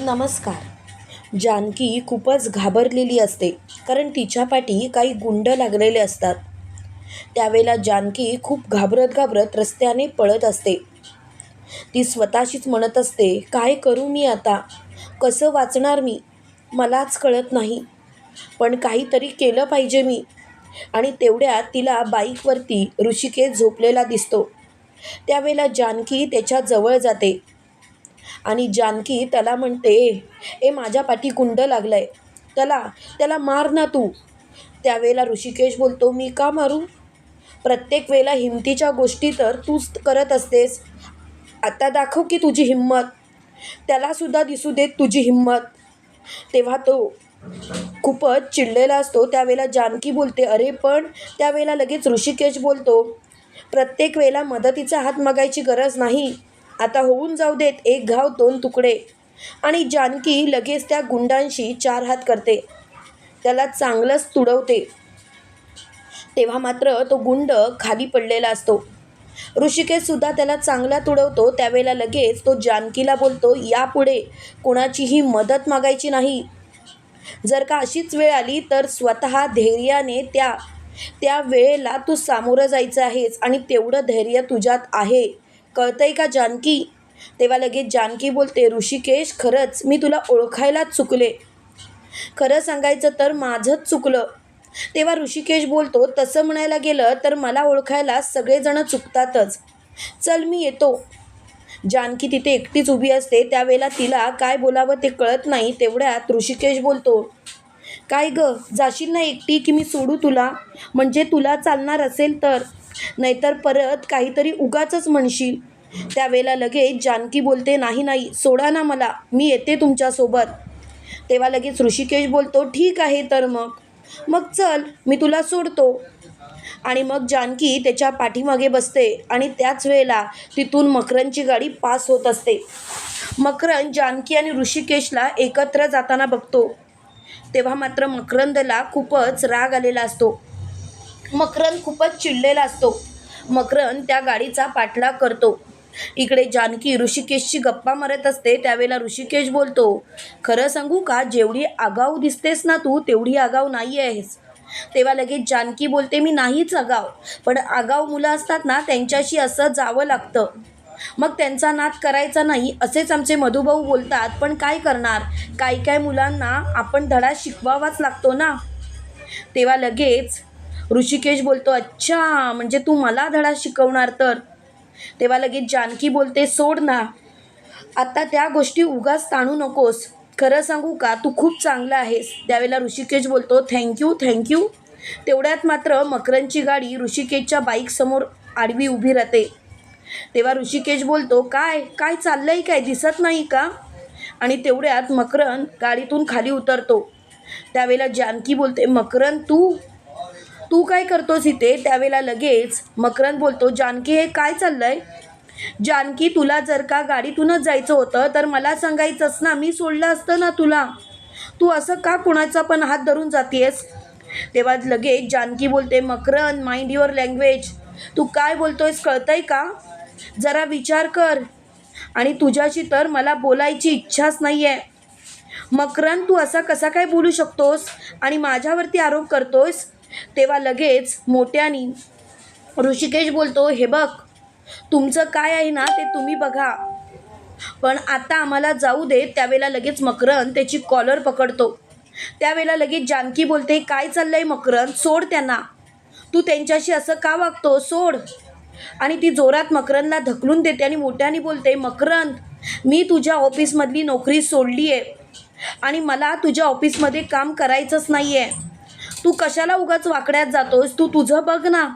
नमस्कार. जानकी खूपच घाबरलेली असते कारण तिच्या पाठी काही गुंड लागलेले असतात. त्यावेळेला जानकी खूप घाबरत घाबरत रस्त्याने पळत असते. ती स्वतःशीच म्हणत असते काय करू मी आता? कसं वाचणार मी? मलाच कळत नाही. पण काहीतरी केलं पाहिजे मी. आणि तेवढ्यात तिला बाईकवरती ऋषिकेश झोपलेला दिसतो. त्यावेळेला जानकी त्याच्याजवळ जाते. आणि जानकी त्याला म्हणते ए माझ्या पाठी कुंड लागलं आहे त्याला त्याला मार ना तू. त्यावेळेला ऋषिकेश बोलतो मी का मारू? प्रत्येक वेळेला हिमतीच्या गोष्टी तर तूच करत असतेस. आता दाखव की तुझी हिंमत. त्यालासुद्धा दिसू देत तुझी हिंमत. तेव्हा तो खूपच चिडलेला असतो. त्यावेळेला जानकी बोलते अरे पण त्यावेळेला लगेच ऋषिकेश बोलतो. प्रत्येक वेळेला मदतीचा हात मागायची गरज नाही. आता होऊन जाऊ देत एक घाव दोन तुकडे. आणि जानकी लगेच त्या गुंडांशी चार हात करते. त्याला चांगलंच तुडवते. तेव्हा मात्र तो गुंड खाली पडलेला असतो. ऋषिकेशसुद्धा त्याला चांगला तुडवतो त्यावेळेला लगेच तो जानकीला बोलतो यापुढे कोणाचीही मदत मागायची नाही. जर का अशीच वेळ आली तर स्वतः धैर्याने त्या त्या वेळेला तू सामोरं जायचं आहेस आणि तेवढं धैर्य तुझ्यात आहे. कळतंय का जानकी? तेव्हा लगेच जानकी बोलते ऋषिकेश खरंच मी तुला ओळखायलाच चुकले. खरं सांगायचं तर माझंच चुकलं. तेव्हा ऋषिकेश बोलतो तसं म्हणायला गेलं तर मला ओळखायला सगळेजण चुकतातच. चल मी येतो. जानकी तिथे एकटीच उभी असते त्यावेळेला तिला काय बोलावं ते कळत नाही तेवढ्यात ऋषिकेश बोलतो काय ग जाशील ना एकटी की मी सोडू तुला? म्हणजे तुला चालणार असेल तर. नाहीतर परत काहीतरी उगाचच म्हणशील. त्यावेळेला लगेच जानकी बोलते नाही नाही सोडा ना मला मी येते तुमच्यासोबत. तेव्हा लगेच ऋषिकेश बोलतो ठीक आहे तर मग. मग चल मी तुला सोडतो. आणि मग जानकी त्याच्या पाठीमागे बसते आणि त्याच वेळेला तिथून मकरनची गाडी पास होत असते. मकरन जानकी आणि ऋषिकेशला एकत्र जाताना बघतो. तेव्हा मात्र मकरंदला खूपच राग आलेला असतो. मकरन खूपच चिडलेला असतो. मकरन त्या गाडीचा पाठलाग करतो. इकडे जानकी ऋषिकेशची गप्पा मारत असते त्यावेळेला ऋषिकेश बोलतो खरं सांगू का जेवढी आगाऊ दिसतेस ना तू तेवढी आगाऊ नाही आहेस तेव्हा लगेच जानकी बोलते मी नाहीच आगाव पण आगाव मुलं असतात ना त्यांच्याशी असं जावं लागतं. मग त्यांचा नाद करायचा नाही असेच आमचे मधुभाऊ बोलतात पण काय करणार? काही काय मुलांना आपण धडा शिकवावाच लागतो ना. तेव्हा लगेच ऋषिकेश बोलतो अच्छा म्हणजे तू मला धडा शिकवणार तर? तेव्हा लगेच जानकी बोलते सोड ना. आता त्या गोष्टी उगाच ताणू नकोस. खरं सांगू का तू खूप चांगला आहेस. त्यावेळेला ऋषिकेश बोलतो थँक्यू थँक्यू तेवढ्यात मात्र मकरनची गाडी ऋषिकेशच्या बाईकसमोर आडवी उभी राहते. तेव्हा ऋषिकेश बोलतो काय काय चाललंय काय? दिसत नाही का? आणि तेवढ्यात मकरन गाडीतून खाली उतरतो. त्यावेळेला जानकी बोलते मकरन तू तू काय करतोस इथे? त्यावेळेला लगेच मकरंद बोलतो जानकी हे काय चाललंय? जानकी तुला जर का गाडीतूनच जायचं होतं तर मला सांगायचंच ना मी सोडलं असतं ना तुला. तू असं का कुणाचा पण हात धरून जातेस? तेव्हा लगेच जानकी बोलते मकरन माइंड युअर लँग्वेज तू काय बोलतोयस कळतंय का? जरा विचार कर. आणि तुझ्याशी तर मला बोलायची इच्छाच नाही आहे मकरन तू असा कसा काय बोलू शकतोस? आणि माझ्यावरती आरोप करतोयस? तेव्हा लगेच मोठ्यानी ऋषिकेश बोलतो हे बघ तुमचं काय आहे ना ते तुम्ही बघा. पण आता आम्हाला जाऊ दे त्यावेळेला लगेच मकरन त्याची कॉलर पकडतो. त्यावेळेला लगेच जानकी बोलते काय चाललंय मकरन सोड त्यांना. तू त्यांच्याशी असं का वागतो सोड. आणि ती जोरात मकरनला ढकलून देते आणि मोठ्याने बोलते मकरन मी तुझ्या ऑफिसमधली नोकरी सोडली आहे आणि मला तुझ्या ऑफिसमध्ये काम करायचंच नाही आहे तू कशाला उगाच वाकड्यात जातोस तू तुझं बघ ना.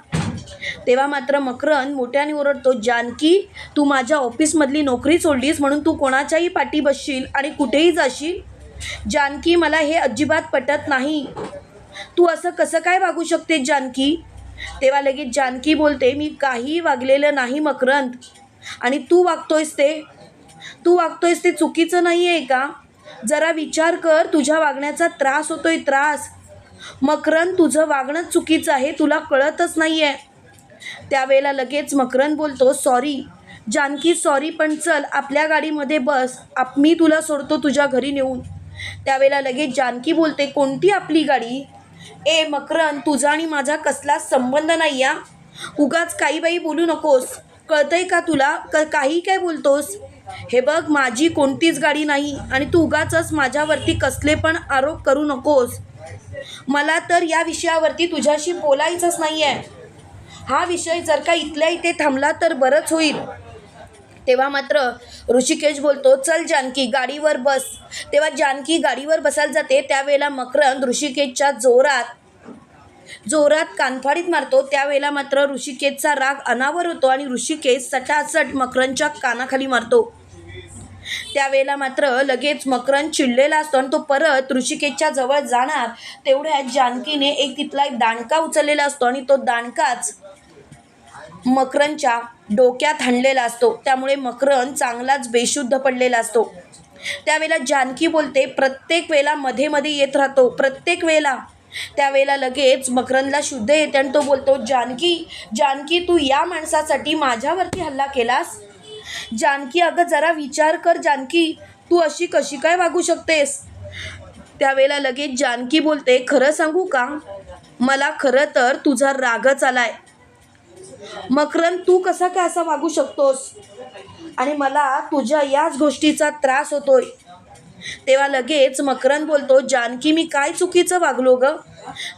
तेव्हा मात्र मकरन मोठ्याने ओरडतो जानकी तू माझ्या ऑफिसमधली नोकरी सोडलीस म्हणून तू कोणाच्याही पाठी बसशील आणि कुठेही जाशील? जानकी मला हे अजिबात पटत नाही. तू असं कसं काय वागू शकते जानकी? तेव्हा लगेच जानकी बोलते मी काही वागलेलं नाही मकरंद. आणि तू वागतोयस ते. तू वागतोयस ते चुकीचं नाही आहे का? जरा विचार कर तुझ्या वागण्याचा त्रास होतोय त्रास. मकरंद तुझं वागणं चुकीचं आहे तुला कळतच नाही आहे त्यावेळेला लगेच मकरंद बोलतो सॉरी. जानकी सॉरी पण चल आपल्या गाडीमध्ये बस. आप मी तुला सोडतो तुझ्या घरी नेऊन. त्यावेळेला लगेच जानकी बोलते कोणती आपली गाडी? ए मकरन तुझा आणि माझा कसला संबंध नाही या उगाच काही बाई बोलू नकोस. कळतंय का तुला? क काही काय बोलतोस? हे बघ माझी कोणतीच गाडी नाही आणि तू उगाचच माझ्यावरती कसले पण आरोप करू नकोस. मला तर या विषयावरती तुझ्याशी बोलायचंच नाही आहे हा विषय जर का इथल्या इथे थांबला तर बरंच होईल. तेव्हा मात्र ऋषिकेश बोलतो चल जानकी गाडीवर बस. तेव्हा जानकी गाडीवर बसायला जाते. त्यावेळेला मकरंद ऋषिकेशच्या जोरात जोरात कानफाडीत मारतो. त्यावेळेला मात्र ऋषिकेशचा राग अनावर होतो आणि ऋषिकेश सटासट मकरंदच्या कानाखाली मारतो. त्यावेळेला मात्र लगेच मकरंद चिडलेला असतो आणि तो परत ऋषिकेशच्या जवळ जाणार. तेवढ्यात जानकीने एक तिथला एक दांडका उचललेला असतो आणि तो दांडकाच मकरंदच्या डोक्यात हाणलेला असतो. त्यामुळे मकरंद चांगलाच बेशुद्ध पडलेला असतो. त्यावेळेला जानकी बोलते प्रत्येक वेळेला मध्ये मध्ये येत राहतो. प्रत्येक वेळेला. त्यावेळेला लगेच मकरंदला शुद्ध येते आणि तो बोलतो जानकी जानकी तू या माणसासाठी माझ्यावरती हल्ला केलास? जानकी अगं जरा विचार कर जानकी तू अशी कशी काय वागू शकतेस? त्यावेळेला लगेच जानकी बोलते खरं सांगू का? मला खरं तर तुझा रागच आलाय. मकरन तू कसा काय असा वागू शकतोस? आणि मला तुझ्या याच गोष्टीचा त्रास होतोय. तेव्हा लगेच मकरन बोलतो जानकी मी काय चुकीचं वागलो ग?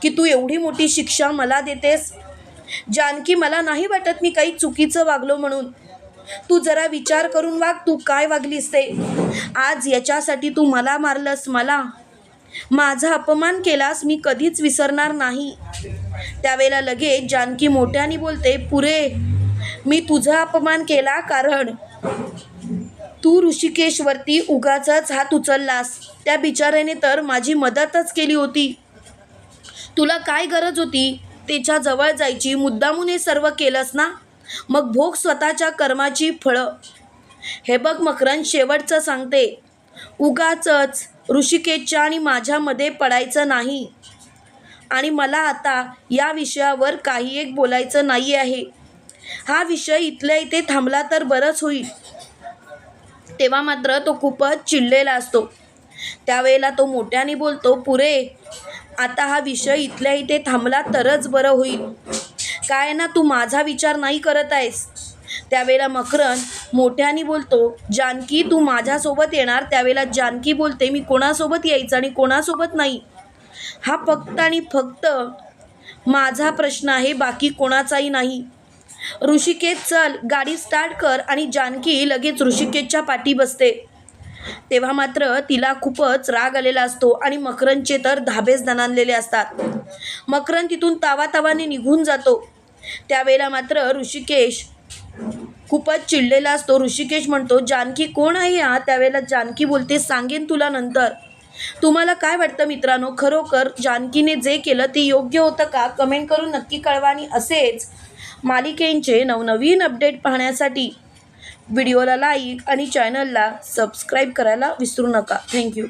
की तू एवढी मोठी शिक्षा मला देतेस? जानकी मला नाही वाटत मी काही चुकीचं वागलो म्हणून. तू जरा विचार करून वाग तू काय वागलीस ते. आज याच्यासाठी तू मला मारलंस मला. माझा अपमान केलास मी कधीच विसरणार नाही. त्यावेळेला लगेच जानकी मोठ्याने बोलते पुरे मी तुझा अपमान केला कारण तू ऋषिकेशवरती उगाचाच हात उचललास. त्या बिचाऱ्याने तर माझी मदतच केली होती. तुला काय गरज होती? त्याच्याजवळ जायची मुद्दामून हे सर्व केलंस ना? मग भोग स्वतःच्या कर्माची फळं. हे बघ मकरन शेवटचं सांगते. उगाचच ऋषिकेशच्या आणि माझ्यामध्ये पडायचं नाही. आणि मला आता या विषयावर काही एक बोलायचं नाही आहे. हा विषय इथल्या इथे थांबला तर बरंच होईल. तेव्हा मात्र तो खूपच चिडलेला असतो. त्यावेळेला तो मोठ्याने बोलतो पुरे आता हा विषय इथल्या इथे थांबला तरच बरं होईल. काय ना तू माझा विचार नाही करत आहेस? त्यावेळेला मकरन मोठ्याने बोलतो जानकी तू माझ्यासोबत येणार. त्यावेळेला जानकी बोलते मी कोणासोबत यायचं आणि कोणासोबत नाही? हा फक्त आणि फक्त माझा प्रश्न आहे बाकी कोणाचाही नाही. ऋषिकेश चल गाडी स्टार्ट कर. आणि जानकी लगेच ऋषिकेशच्या पाठी बसते. तेव्हा मात्र तिला खूपच राग आलेला असतो आणि मकरनचे तर धाबेच दणानलेले असतात. मकरन तिथून तावातावाने निघून जातो. त्यावेळेला मात्र ऋषिकेश खूपच चिडलेला असतो. ऋषिकेश म्हणतो जानकी कोण आहे हा? त्यावेळेला जानकी बोलते सांगेन तुला नंतर. तुम्हाला काय वाटतं मित्रांनो? खरोखर जानकीने जे केलं ते योग्य होतं का? कमेंट करून नक्की कळवा आणि असेच मालिकेंचे नवनवीन अपडेट पाहण्यासाठी व्हिडिओला लाईक आणि चॅनलला सबस्क्राईब करायला विसरू नका. थँक्यू.